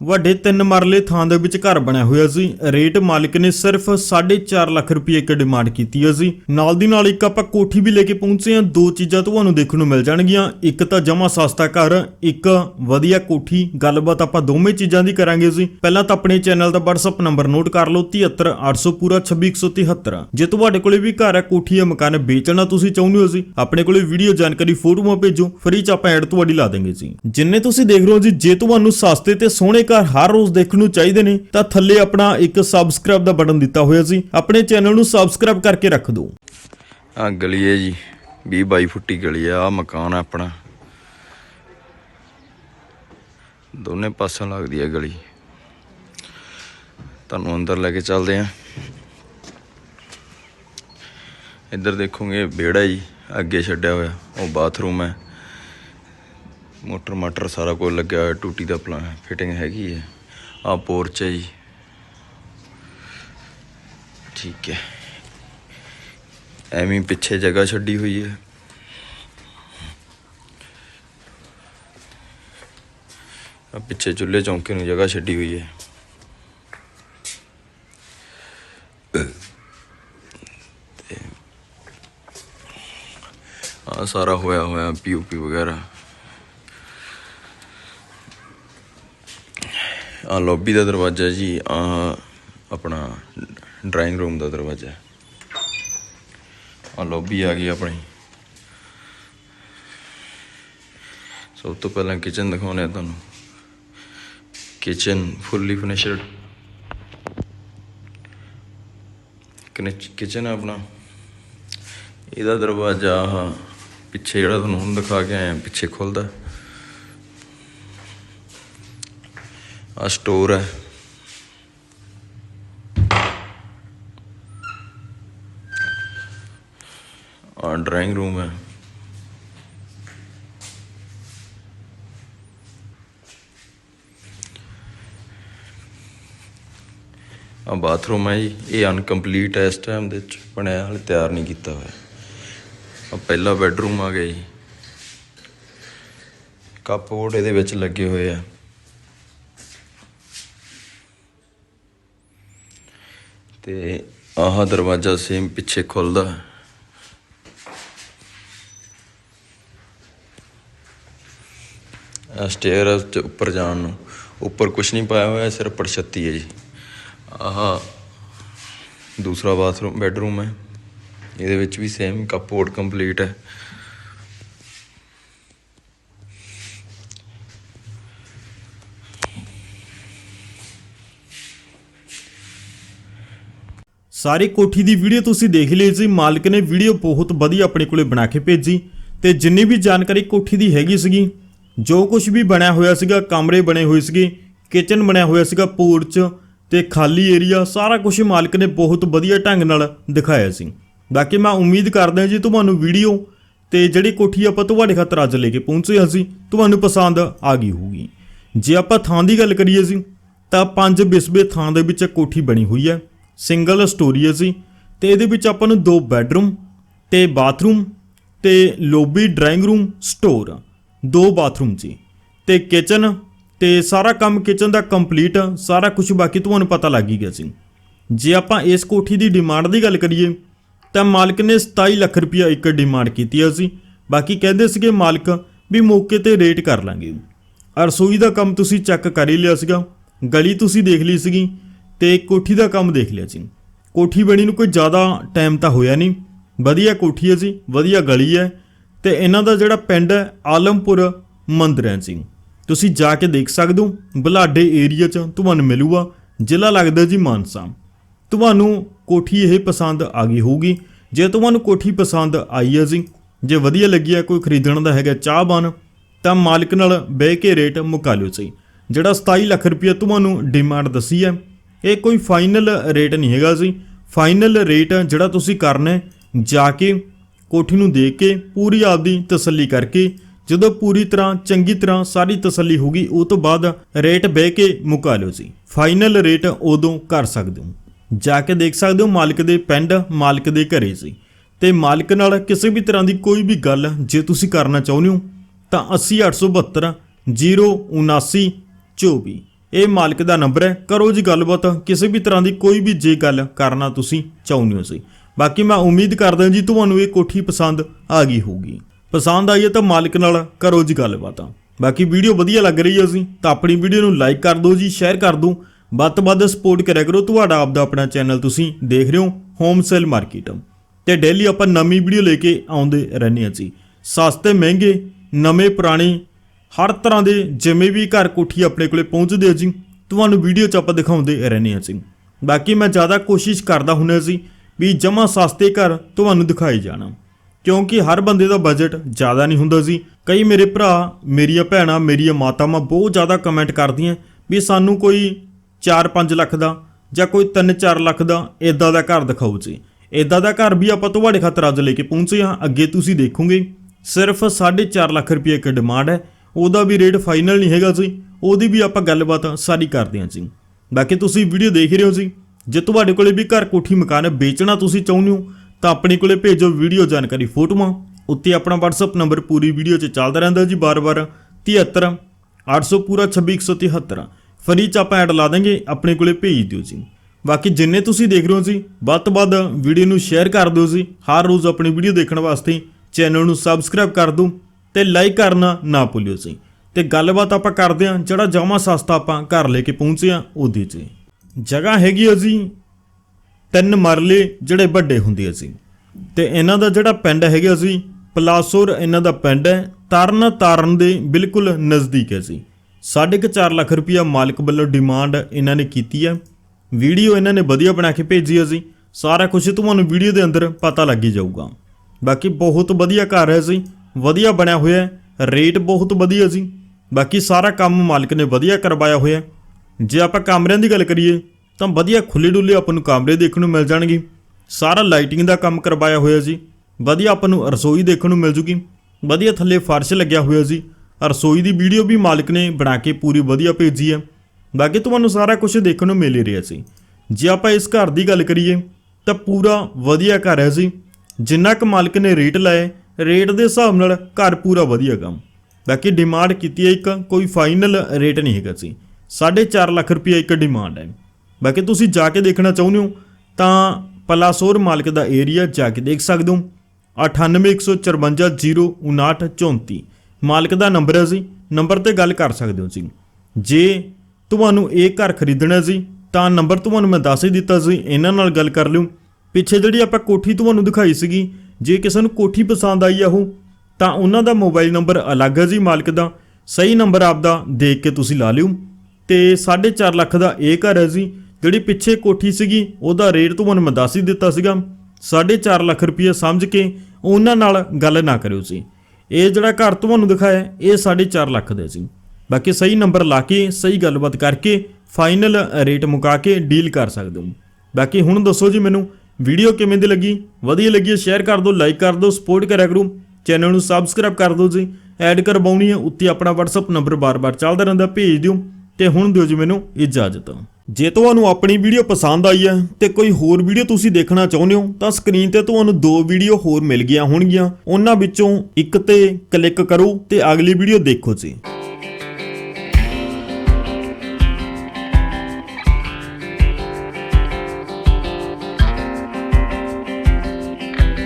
ਵੱਡੇ ਤਿੰਨ ਮਰਲੇ ਥਾਂ ਦੇ ਵਿੱਚ ਘਰ ਬਣਿਆ ਹੋਇਆ ਸੀ। ਰੇਟ ਮਾਲਕ ਨੇ ਸਿਰਫ 4.5 ਲੱਖ ਰੁਪਏ ਇੱਕ ਡਿਮਾਂਡ ਕੀਤੀ ਹੈ ਸੀ ਨਾਲ ਦੀ ਨਾਲ ਇੱਕ ਆਪਾਂ ਕੋਠੀ ਵੀ ਲੈ ਕੇ ਪਹੁੰਚੇ ਹਾਂ। ਦੋ ਚੀਜ਼ਾਂ ਤੁਹਾਨੂੰ ਦੇਖਣ ਨੂੰ ਮਿਲ ਜਾਣਗੀਆਂ। ਇੱਕ ਤਾਂ ਜਮਾ ਸਸਤਾ ਘਰ, ਇੱਕ ਵਧੀਆ ਕੋਠੀ। ਗੱਲਬਾਤ ਆਪਾਂ ਦੋਵੇਂ ਚੀਜ਼ਾਂ ਦੀ ਕਰਾਂਗੇ ਸੀ ਪਹਿਲਾਂ ਤਾਂ ਆਪਣੇ ਚੈਨਲ ਦਾ WhatsApp ਨੰਬਰ ਨੋਟ ਕਰ ਲਓ 73800 ਪੂਰਾ 26173 ਜੇ ਤੁਹਾਡੇ ਕੋਲੇ ਵੀ ਘਰ ਹੈ, ਕੋਠੀ ਹੈ, ਮਕਾਨ ਵੇਚਣਾ ਤੁਸੀਂ ਚਾਹੁੰਦੇ ਹੋ ਜੀ, ਆਪਣੇ ਕੋਲੇ ਵੀਡੀਓ ਜਾਣਕਾਰੀ ਫੋਟੋਆਂ ਭੇਜੋ। ਫ੍ਰੀ ਚ ਆਪਾਂ ਐਡ ਤੁਹਾਡੀ ਲਾ ਦੇਂਗੇ ਜੀ। ਜਿੰਨੇ ਤੁਸੀਂ ਦੇਖ ਰਹੇ ਹੋ ਜੀ, ਜੇ ਤੁਹਾਨੂੰ ਸਸਤੇ ਤੇ ਸੋਹਣੇ ਘਰ ਹਰ ਰੋਜ਼ ਦੇਖਣ ਨੂੰ ਚਾਹੀਦੇ ਨੇ, ਤਾਂ ਥੱਲੇ ਆਪਣਾ ਇੱਕ ਸਬਸਕ੍ਰਾਈਬ ਦਾ ਬਟਨ ਦਿੱਤਾ ਹੋਇਆ ਸੀ। ਆਪਣੇ ਚੈਨਲ ਨੂੰ ਸਬਸਕ੍ਰਾਈਬ ਕਰਕੇ ਰੱਖ ਦਿਓ। ਆ ਗਲੀ ਹੈ ਜੀ 20 22 ਫੁੱਟੀ ਗਲੀ ਆ ਆ ਮਕਾਨ ਆ ਆਪਣਾ। ਦੋਨੇ ਪਾਸਿਆਂ ਲੱਗਦੀ ਹੈ ਗਲੀ। ਤੁਹਾਨੂੰ ਅੰਦਰ ਲੈ ਕੇ ਚੱਲਦੇ ਆ। ਇੱਧਰ ਦੇਖੋਗੇ ਵਿਹੜਾ ਜੀ, ਅੱਗੇ ਛੱਡਿਆ ਹੋਇਆ, ਉਹ ਬਾਥਰੂਮ ਹੈ। ਮੋਟਰ ਮਾਟਰ ਸਾਰਾ ਕੁਝ ਲੱਗਿਆ ਹੋਇਆ, ਟੂਟੀ ਦਾ ਪਲਾਂ ਫਿਟਿੰਗ ਹੈਗੀ ਹੈ। ਆ ਪੋਰਚ ਹੈ ਜੀ। ਠੀਕ ਹੈ। ਐਵੇਂ ਪਿੱਛੇ ਜਗ੍ਹਾ ਛੱਡੀ ਹੋਈ ਹੈ। ਆ ਪਿੱਛੇ ਚੁੱਲ੍ਹੇ ਚੌਂਕੇ ਨੂੰ ਜਗ੍ਹਾ ਛੱਡੀ ਹੋਈ ਹੈ। ਆ ਸਾਰਾ ਹੋਇਆ ਹੋਇਆ ਪੀਓਪੀ ਵਗੈਰਾ। ਆ ਲੌਬੀ ਦਾ ਦਰਵਾਜ਼ਾ ਜੀ, ਆ ਆਪਣਾ ਡਰਾਇੰਗ ਰੂਮ ਦਾ ਦਰਵਾਜ਼ਾ। ਆ ਲੌਬੀ ਆ ਗਈ ਆਪਣੀ। ਸਭ ਤੋਂ ਪਹਿਲਾਂ ਕਿਚਨ ਦਿਖਾਉਣੇ ਆ ਤੁਹਾਨੂੰ। ਕਿਚਨ ਫੁੱਲੀ ਫਿਨਿਸ਼ਡ ਕਿਚਨ ਹੈ ਆਪਣਾ। ਇਹਦਾ ਦਰਵਾਜ਼ਾ ਆਹ ਪਿੱਛੇ ਜਿਹੜਾ ਤੁਹਾਨੂੰ ਹੁਣ ਦਿਖਾ ਕੇ ਆਇਆ ਪਿੱਛੇ ਖੁੱਲਦਾ। ਆ ਸਟੋਰ ਹੈ। ਆ ਡਰਾਇੰਗ ਰੂਮ ਹੈ। ਆ ਬਾਥਰੂਮ ਹੈ ਜੀ। ਇਹ ਅਨਕੰਪਲੀਟ ਹੈ ਇਸ ਟਾਈਮ ਦੇ ਵਿੱਚ। ਬਣਿਆ ਹਾਲੇ ਤਿਆਰ ਨਹੀਂ ਕੀਤਾ ਹੋਇਆ। ਆ ਪਹਿਲਾ ਬੈੱਡਰੂਮ ਆ ਗਿਆ ਜੀ। ਕੱਪਬੋਰਡ ਇਹਦੇ ਵਿੱਚ ਲੱਗੇ ਹੋਏ ਆ। ਤੇ ਆਹ ਦਰਵਾਜ਼ਾ ਸੇਮ ਪਿੱਛੇ ਖੁੱਲਦਾ। ਆ ਸਟੇਅਰ ਤੇ ਉੱਪਰ ਜਾਣ ਨੂੰ। ਉੱਪਰ ਕੁਝ ਨਹੀਂ ਪਾਇਆ ਹੋਇਆ, ਸਿਰਫ ਪਰਛੱਤੀ ਹੈ ਜੀ। ਆਹ ਦੂਸਰਾ ਬਾਥਰੂਮ ਬੈਡਰੂਮ ਹੈ। ਇਹਦੇ ਵਿੱਚ ਵੀ ਸੇਮ ਕੱਪਬੋਰਡ ਕੰਪਲੀਟ ਹੈ। ਸਾਰੀ ਕੋਠੀ ਦੀ ਵੀਡੀਓ ਤੁਸੀਂ ਦੇਖ ਲਈ ਸੀ, ਮਾਲਕ ਨੇ ਵੀਡੀਓ ਬਹੁਤ ਵਧੀਆ ਆਪਣੇ ਕੋਲੇ ਬਣਾ ਕੇ ਭੇਜੀ ਤੇ ਜਿੰਨੀ ਵੀ ਜਾਣਕਾਰੀ ਕੋਠੀ ਦੀ ਹੈਗੀ ਸੀਗੀ, ਜੋ ਕੁਝ ਵੀ ਬਣਿਆ ਹੋਇਆ ਸੀਗਾ, ਕਮਰੇ ਬਣੇ ਹੋਏ ਸੀਗੇ ਕਿਚਨ ਬਣਿਆ ਹੋਇਆ ਸੀਗਾ ਪੋਰਚ ਤੇ ਖਾਲੀ ਏਰੀਆ ਸਾਰਾ ਕੁਝ ਮਾਲਕ ਨੇ ਬਹੁਤ ਵਧੀਆ ਢੰਗ ਨਾਲ ਦਿਖਾਇਆ ਸੀ। ਬਾਕੀ ਮੈਂ ਉਮੀਦ ਕਰਦਾ ਜੀ ਤੁਹਾਨੂੰ ਵੀਡੀਓ ਤੇ ਜਿਹੜੀ ਕੋਠੀ ਆਪਾਂ ਤੁਹਾਡੇ ਖਾਤਰ ਅੱਜ ਲੈ ਕੇ ਪਹੁੰਚੇ ਸੀ ਤੁਹਾਨੂੰ ਪਸੰਦ ਆ ਗਈ ਹੋਊਗੀ। ਜੇ ਆਪਾਂ ਥਾਂ ਦੀ ਗੱਲ ਕਰੀਏ ਸੀ ਤਾਂ ਪੰਜ ਬਿਸਬੇ ਥਾਂ ਦੇ ਵਿੱਚ ਕੋਠੀ ਬਣੀ ਹੋਈ ਹੈ। ਸਿੰਗਲ ਸਟੋਰੀ ਹੈ ਸੀ ਤੇ ਇਹਦੇ ਵਿੱਚ ਆਪਾਂ ਨੂੰ ਦੋ ਬੈੱਡਰੂਮ, ਤੇ ਬਾਥਰੂਮ, ਤੇ ਲੋਬੀ ਡਰਾਇੰਗ ਰੂਮ, ਸਟੋਰ, ਦੋ ਬਾਥਰੂਮ ਸੀ ਤੇ ਕਿਚਨ, ਤੇ ਸਾਰਾ ਕੰਮ ਕਿਚਨ ਦਾ ਕੰਪਲੀਟ, ਸਾਰਾ ਕੁਝ ਬਾਕੀ ਤੁਹਾਨੂੰ ਪਤਾ ਲੱਗ ਹੀ ਗਿਆ ਸੀ ਜੇ ਆਪਾਂ ਇਸ ਕੋਠੀ ਦੀ ਡਿਮਾਂਡ ਦੀ ਗੱਲ ਕਰੀਏ, ਤਾਂ ਮਾਲਕ ਨੇ 27 ਲੱਖ ਰੁਪਇਆ ਇੱਕ ਡਿਮਾਂਡ ਕੀਤੀ ਹੈ ਸੀ ਬਾਕੀ ਕਹਿੰਦੇ ਸੀਗੇ ਮਾਲਕ ਵੀ ਮੌਕੇ ਤੇ ਰੇਟ ਕਰ ਲਾਂਗੇ। ਰਸੋਈ ਦਾ ਕੰਮ ਤੁਸੀਂ ਚੈੱਕ ਕਰ ਹੀ ਲਿਆ ਸੀਗਾ। ਗਲੀ ਤੁਸੀਂ ਦੇਖ ਲਈ ਸੀਗੀ। ਤੇ ਕੋਠੀ ਦਾ ਕੰਮ ਦੇਖ ਲਿਆ ਸੀ। ਕੋਠੀ ਬਣੀ ਨੂੰ ਕੋਈ ਜ਼ਿਆਦਾ ਟਾਈਮ ਤਾਂ ਹੋਇਆ ਨਹੀਂ। ਵਧੀਆ ਕੋਠੀ ਹੈ ਜੀ, ਵਧੀਆ ਗਲੀ ਹੈ ਤੇ ਇਹਨਾਂ ਦਾ ਜਿਹੜਾ ਪਿੰਡ ਹੈ, ਆਲਮਪੁਰ ਮੰਦਰ ਹੈ। ਜੀ ਤੁਸੀਂ ਜਾ ਕੇ ਦੇਖ ਸਕਦੇ ਹੋ, ਬਲਾਡੇ ਏਰੀਆ 'ਚ ਤੁਹਾਨੂੰ ਮਿਲੂਗਾ, ਜ਼ਿਲ੍ਹਾ ਲੱਗਦਾ ਜੀ ਮਾਨਸਾ। ਤੁਹਾਨੂੰ ਕੋਠੀ ਇਹ ਪਸੰਦ ਆ ਗਈ ਹੋਊਗੀ। ਜੇ ਤੁਹਾਨੂੰ ਕੋਠੀ ਪਸੰਦ ਆਈ ਹੈ ਜੀ, ਜੇ ਵਧੀਆ ਲੱਗੀ ਹੈ, ਕੋਈ ਖਰੀਦਣ ਦਾ ਹੈਗਾ ਚਾਹ ਬਨ ਤਾਂ ਮਾਲਕ ਨਾਲ ਬਹਿ ਕੇ ਰੇਟ ਮੁਕਾ ਲਿਓ ਸਹੀ ਜਿਹੜਾ 27 ਲੱਖ ਰੁਪਏ ਤੁਹਾਨੂੰ ਡਿਮਾਂਡ ਦੱਸੀ ਹੈ ਇਹ ਕੋਈ ਫਾਈਨਲ ਰੇਟ ਨਹੀਂ ਹੈਗਾ ਜੀ। ਫਾਈਨਲ ਰੇਟ ਜਿਹੜਾ ਤੁਸੀਂ ਕਰਨਾ ਜਾ ਕੇ ਕੋਠੀ ਨੂੰ ਦੇਖ ਕੇ ਪੂਰੀ ਆਪਦੀ ਤਸੱਲੀ ਕਰਕੇ, ਜਦੋਂ ਪੂਰੀ ਤਰ੍ਹਾਂ ਚੰਗੀ ਤਰ੍ਹਾਂ ਸਾਰੀ ਤਸੱਲੀ ਹੋ ਗਈ, ਉਹ ਤੋਂ ਬਾਅਦ ਰੇਟ ਬਹਿ ਕੇ ਮੁਕਾ ਲਿਓ ਜੀ। ਫਾਈਨਲ ਰੇਟ ਉਦੋਂ ਕਰ ਸਕਦੇ ਹੋ। ਜਾ ਕੇ ਦੇਖ ਸਕਦੇ ਹੋ ਮਾਲਕ ਦੇ ਪਿੰਡ, ਮਾਲਕ ਦੇ ਘਰੇ ਸੀ ਤੇ ਮਾਲਕ ਨਾਲ ਕਿਸੇ ਵੀ ਤਰ੍ਹਾਂ ਦੀ ਕੋਈ ਵੀ ਗੱਲ ਜੇ ਤੁਸੀਂ ਕਰਨਾ ਚਾਹੁੰਦੇ ਹੋ, ਤਾਂ 80872 07924 ਇਹ ਮਾਲਕ ਦਾ ਨੰਬਰ ਹੈ। ਕਰੋ ਜੀ ਗੱਲਬਾਤ। ਕਿਸੇ ਵੀ ਤਰ੍ਹਾਂ ਦੀ ਕੋਈ ਵੀ ਜੇ ਗੱਲ ਕਰਨਾ ਤੁਸੀਂ ਚਾਹੁੰਦੇ ਹੋ ਸੀ ਬਾਕੀ ਮੈਂ ਉਮੀਦ ਕਰਦਾ ਜੀ ਤੁਹਾਨੂੰ ਇਹ ਕੋਠੀ ਪਸੰਦ ਆ ਗਈ ਹੋਊਗੀ। ਪਸੰਦ ਆਈ ਹੈ ਤਾਂ ਮਾਲਕ ਨਾਲ ਕਰੋ ਜੀ ਗੱਲਬਾਤ। ਬਾਕੀ ਵੀਡੀਓ ਵਧੀਆ ਲੱਗ ਰਹੀ ਹੈ ਸੀ ਤਾਂ ਆਪਣੀ ਵੀਡੀਓ ਨੂੰ ਲਾਈਕ ਕਰ ਦਿਓ ਜੀ, ਸ਼ੇਅਰ ਕਰ ਦਿਓ। ਵੱਧ ਤੋਂ ਵੱਧ ਸਪੋਰਟ ਕਰਿਆ ਕਰੋ। ਤੁਹਾਡਾ ਆਪਦਾ ਆਪਣਾ ਚੈਨਲ ਤੁਸੀਂ ਦੇਖ ਰਹੇ ਹੋ ਹੋਮ ਸੇਲ ਮਾਰਕੀਟ ਤੇ ਡੇਲੀ ਆਪਾਂ ਨਵੀਂ ਵੀਡੀਓ ਲੈ ਕੇ ਆਉਂਦੇ ਰਹਿੰਦੇ ਹਾਂ ਜੀ। ਸਸਤੇ, ਮਹਿੰਗੇ, ਨਵੇਂ, ਪੁਰਾਣੇ ਹਰ ਤਰ੍ਹਾਂ ਦੇ ਜਿਵੇਂ ਵੀ ਘਰ ਕੋਠੀ ਆਪਣੇ ਕੋਲੇ ਪਹੁੰਚਦੇ ਆ ਜੀ, ਤੁਹਾਨੂੰ ਵੀਡੀਓ 'ਚ ਆਪਾਂ ਦਿਖਾਉਂਦੇ ਰਹਿੰਦੇ ਹਾਂ ਜੀ। ਬਾਕੀ ਮੈਂ ਜ਼ਿਆਦਾ ਕੋਸ਼ਿਸ਼ ਕਰਦਾ ਹੁੰਦਾ ਸੀ ਵੀ ਜਮਾ ਸਸਤੇ ਘਰ ਤੁਹਾਨੂੰ ਦਿਖਾਈ ਜਾਣਾ। ਕਿਉਂਕਿ ਹਰ ਬੰਦੇ ਦਾ ਬਜਟ ਜ਼ਿਆਦਾ ਨਹੀਂ ਹੁੰਦਾ ਸੀ ਕਈ ਮੇਰੇ ਭਰਾ, ਮੇਰੀਆਂ ਭੈਣਾਂ, ਮੇਰੀਆਂ ਮਾਤਾਵਾਂ ਬਹੁਤ ਜ਼ਿਆਦਾ ਕਮੈਂਟ ਕਰਦੀਆਂ ਵੀ ਸਾਨੂੰ ਕੋਈ 4-5 ਲੱਖ ਦਾ ਜਾਂ ਕੋਈ 3-4 ਲੱਖ ਦਾ ਇਦਾਂ ਦਾ ਘਰ ਦਿਖਾਓ ਜੀ। ਇਦਾਂ ਦਾ ਘਰ ਵੀ ਆਪਾਂ ਤੁਹਾਡੇ ਖਾਤਰ ਅੱਜ ਲੈ ਕੇ ਪਹੁੰਚੇ ਹਾਂ, ਅੱਗੇ ਤੁਸੀਂ ਦੇਖੋਗੇ। ਸਿਰਫ 4.5 ਲੱਖ ਰੁਪਏ ਇੱਕ ਡਿਮਾਂਡ ਹੈ। ਉਹਦਾ ਵੀ ਰੇਟ ਫਾਈਨਲ ਨਹੀਂ ਹੈਗਾ ਜੀ ਉਹਦੀ ਵੀ ਆਪਾਂ ਗੱਲਬਾਤ ਸਾਰੀ ਕਰਦੇ ਹਾਂ ਜੀ। ਬਾਕੀ ਤੁਸੀਂ ਵੀਡੀਓ ਦੇਖ ਰਹੇ ਹੋ ਜੀ। ਜੇ ਤੁਹਾਡੇ ਕੋਲੇ ਵੀ ਘਰ ਕੋਠੀ ਮਕਾਨ ਵੇਚਣਾ ਤੁਸੀਂ ਚਾਹੁੰਦੇ ਹੋ, ਤਾਂ ਆਪਣੇ ਕੋਲੇ ਭੇਜੋ ਵੀਡੀਓ ਜਾਣਕਾਰੀ ਫੋਟੋਆਂ। ਉੱਤੇ ਆਪਣਾ WhatsApp ਨੰਬਰ ਪੂਰੀ ਵੀਡੀਓ 'ਚ ਚੱਲਦਾ ਰਹਿੰਦਾ ਜੀ ਬਾਰ-ਬਾਰ 73 800 ਪੂਰਾ 26173 ਫਰੀ ਚ ਆਪਾਂ ਐਡ ਲਾ ਦਾਂਗੇ, ਆਪਣੇ ਕੋਲੇ ਭੇਜ ਦਿਓ ਜੀ। ਬਾਕੀ ਜਿੰਨੇ ਤੁਸੀਂ ਦੇਖ ਰਹੇ ਹੋ ਜੀ, ਵੱਧ ਤੋਂ ਵੱਧ ਵੀਡੀਓ ਨੂੰ ਸ਼ੇਅਰ ਕਰ ਦਿਓ ਜੀ। ਹਰ ਰੋਜ਼ ਆਪਣੀ ਵੀਡੀਓ ਦੇਖਣ ਵਾਸਤੇ ਚੈਨਲ ਨੂੰ ਸਬਸਕ੍ਰਾਈਬ ਕਰ ਦਿਓ। ਤੇ ਲਾਈਕ ਕਰਨਾ ਨਾ ਭੁੱਲਿਓ ਜੀ। ਤੇ ਗੱਲਬਾਤ ਆਪਾਂ ਕਰਦੇ ਹਾਂ, ਜਿਹੜਾ ਜਮਾ ਸਸਤਾ ਆਪਾਂ ਘਰ ਲੈ ਕੇ ਪਹੁੰਚੇ ਆ ਉਹਦੀ ਜੀ। ਜਗ੍ਹਾ ਹੈਗੀ ਆ ਜੀ, ਤਿੰਨ ਮਰਲੇ ਜਿਹੜੇ ਵੱਡੇ ਹੁੰਦੇ ਆ ਸੀ ਤੇ ਇਹਨਾਂ ਦਾ ਜਿਹੜਾ ਪਿੰਡ ਹੈਗਾ ਸੀ ਪਲਾਸੋਰ ਇਹਨਾਂ ਦਾ ਪਿੰਡ ਹੈ ਤਰਨ ਤਾਰਨ ਦੇ ਬਿਲਕੁਲ ਨਜ਼ਦੀਕ ਹੈ ਸੀ 4.5 ਲੱਖ ਰੁਪਇਆ ਮਾਲਕ ਵੱਲੋਂ ਡਿਮਾਂਡ ਇਹਨਾਂ ਨੇ ਕੀਤੀ ਹੈ। ਵੀਡੀਓ ਇਹਨਾਂ ਨੇ ਵਧੀਆ ਬਣਾ ਕੇ ਭੇਜੀ ਹੈ ਸੀ ਸਾਰਾ ਕੁਝ ਤੁਹਾਨੂੰ ਵੀਡੀਓ ਦੇ ਅੰਦਰ ਪਤਾ ਲੱਗ ਹੀ ਜਾਊਗਾ। ਬਾਕੀ ਬਹੁਤ ਵਧੀਆ ਘਰ ਹੈ ਜੀ। ਵਧੀਆ ਬਣਿਆ ਹੋਇਆ ਹੈ। ਰੇਟ ਬਹੁਤ ਵਧੀਆ ਸੀ ਬਾਕੀ ਸਾਰਾ ਕੰਮ ਮਾਲਕ ਨੇ ਵਧੀਆ ਕਰਵਾਇਆ ਹੋਇਆ ਜੇ ਆਪਾਂ ਕਮਰਿਆਂ ਦੀ ਗੱਲ ਕਰੀਏ, ਤਾਂ ਵਧੀਆ ਖੁੱਲੇ ਡੁੱਲੇ ਆਪਾਂ ਨੂੰ ਕਮਰੇ ਦੇਖਣ ਨੂੰ ਮਿਲ ਜਾਣਗੇ। ਸਾਰਾ ਲਾਈਟਿੰਗ ਦਾ ਕੰਮ ਕਰਵਾਇਆ ਹੋਇਆ ਸੀ ਵਧੀਆ ਆਪਾਂ ਨੂੰ ਰਸੋਈ ਦੇਖਣ ਨੂੰ ਮਿਲ ਜੂਗੀ। ਵਧੀਆ ਥੱਲੇ ਫਰਸ਼ ਲੱਗਿਆ ਹੋਇਆ ਸੀ ਰਸੋਈ ਦੀ ਵੀਡੀਓ ਵੀ ਮਾਲਕ ਨੇ ਬਣਾ ਕੇ ਪੂਰੀ ਵਧੀਆ ਭੇਜੀ ਹੈ। ਬਾਕੀ ਤੁਹਾਨੂੰ ਸਾਰਾ ਕੁਝ ਦੇਖਣ ਨੂੰ ਮਿਲ ਹੀ ਰਿਹਾ ਸੀ ਜੇ ਆਪਾਂ ਇਸ ਘਰ ਦੀ ਗੱਲ ਕਰੀਏ, ਤਾਂ ਪੂਰਾ ਵਧੀਆ ਘਰ ਹੈ ਜੀ। ਜਿੰਨਾ ਕੁ ਮਾਲਕ ਨੇ ਰੇਟ ਲਾਇਆ ਰੇਟ ਦੇ ਹਿਸਾਬ ਨਾਲ ਘਰ ਪੂਰਾ ਵਧੀਆ ਕੰਮ। ਬਾਕੀ ਡਿਮਾਂਡ ਕੀਤੀ ਹੈ ਇੱਕ, ਕੋਈ ਫਾਈਨਲ ਰੇਟ ਨਹੀਂ ਹੈਗਾ ਸੀ। 4.5 ਲੱਖ ਰੁਪਏ ਇੱਕ ਡਿਮਾਂਡ ਹੈ। ਬਾਕੀ ਤੁਸੀਂ ਜਾ ਕੇ ਦੇਖਣਾ ਚਾਹੁੰਦੇ ਹੋ, ਤਾਂ ਪਲਾਸੋਰ ਮਾਲਕ ਦਾ ਏਰੀਆ ਜਾ ਕੇ ਦੇਖ ਸਕਦੇ ਹੋ। 9815405934 ਮਾਲਕ ਦਾ ਨੰਬਰ ਹੈ ਜੀ ਨੰਬਰ ਤੇ ਗੱਲ ਕਰ ਸਕਦੇ ਹੋ ਜੀ। ਜੇ ਤੁਹਾਨੂੰ ਇਹ ਘਰ ਖਰੀਦਣਾ ਸੀ ਤਾਂ ਨੰਬਰ ਤੁਹਾਨੂੰ ਮੈਂ ਦੱਸ ਹੀ ਦਿੱਤਾ ਸੀ, ਇਹਨਾਂ ਨਾਲ ਗੱਲ ਕਰ ਲਿਓ। ਪਿੱਛੇ ਜਿਹੜੀ ਆਪਾਂ ਕੋਠੀ ਤੁਹਾਨੂੰ ਦਿਖਾਈ ਸੀਗੀ ਜੇ ਕਿਸੇ ਨੂੰ ਕੋਠੀ ਪਸੰਦ ਆਈ ਆ ਉਹ, ਤਾਂ ਉਹਨਾਂ ਦਾ ਮੋਬਾਈਲ ਨੰਬਰ ਅਲੱਗ ਹੈ ਜੀ ਮਾਲਕ ਦਾ। ਸਹੀ ਨੰਬਰ ਆਪਦਾ ਦੇਖ ਕੇ ਤੁਸੀਂ ਲਾ ਲਿਓ। ਤੇ 4.5 ਲੱਖ ਦਾ ਇਹ ਘਰ ਹੈ ਜੀ, ਜਿਹੜੀ ਪਿੱਛੇ ਕੋਠੀ ਸੀਗੀ, ਉਹਦਾ ਰੇਟ ਤੁਹਾਨੂੰ ਮੈਂ ਦੱਸ ਹੀ ਦਿੱਤਾ ਸੀਗਾ। 4.5 ਲੱਖ ਰੁਪਏ ਸਮਝ ਕੇ ਉਹਨਾਂ ਨਾਲ ਗੱਲ ਨਾ ਕਰਿਓ ਸੀ ਇਹ ਜਿਹੜਾ ਘਰ ਤੁਹਾਨੂੰ ਦਿਖਾਇਆ, ਇਹ 4.5 ਲੱਖ ਦਾ ਸੀ ਬਾਕੀ ਸਹੀ ਨੰਬਰ ਲਾ ਕੇ, ਸਹੀ ਗੱਲਬਾਤ ਕਰਕੇ, ਫਾਈਨਲ ਰੇਟ ਮੁਕਾ ਕੇ ਡੀਲ ਕਰ ਸਕਦੇ ਹੋ। ਬਾਕੀ ਹੁਣ ਦੱਸੋ ਜੀ ਮੈਨੂੰ ਵੀਡੀਓ ਕਿਵੇਂ ਦੀ ਲੱਗੀ? ਵਧੀਆ ਲੱਗੀ ਸ਼ੇਅਰ ਕਰ ਦਿਓ ਲਾਈਕ ਕਰ ਦਿਓ ਸਪੋਰਟ ਕਰਿਆ ਕਰੋ। ਚੈਨਲ ਨੂੰ ਸਬਸਕ੍ਰਾਈਬ ਕਰ ਦਿਓ ਜੀ। ਐਡ ਕਰਵਾਉਣੀ ਹੈ ਉੱਤੇ ਆਪਣਾ WhatsApp ਨੰਬਰ ਬਾਰ-ਬਾਰ ਚੱਲਦਾ ਰਹਿੰਦਾ, ਭੇਜ ਦਿਓ ਤੇ ਹੁਣ ਦਿਓ ਜੀ ਮੈਨੂੰ ਇਜਾਜ਼ਤ। ਜੇ ਤੁਹਾਨੂੰ ਆਪਣੀ ਵੀਡੀਓ ਪਸੰਦ ਆਈ ਹੈ ਤੇ ਕੋਈ ਹੋਰ ਵੀਡੀਓ ਤੁਸੀਂ ਦੇਖਣਾ ਚਾਹੁੰਦੇ ਹੋ, ਤਾਂ ਸਕਰੀਨ ਤੇ ਤੁਹਾਨੂੰ ਦੋ ਵੀਡੀਓ ਹੋਰ ਮਿਲ ਗਈਆਂ ਹੋਣਗੀਆਂ। ਉਹਨਾਂ ਵਿੱਚੋਂ ਇੱਕ ਤੇ ਕਲਿੱਕ ਕਰੋ ਤੇ ਅਗਲੀ ਵੀਡੀਓ ਦੇਖੋ ਜੀ।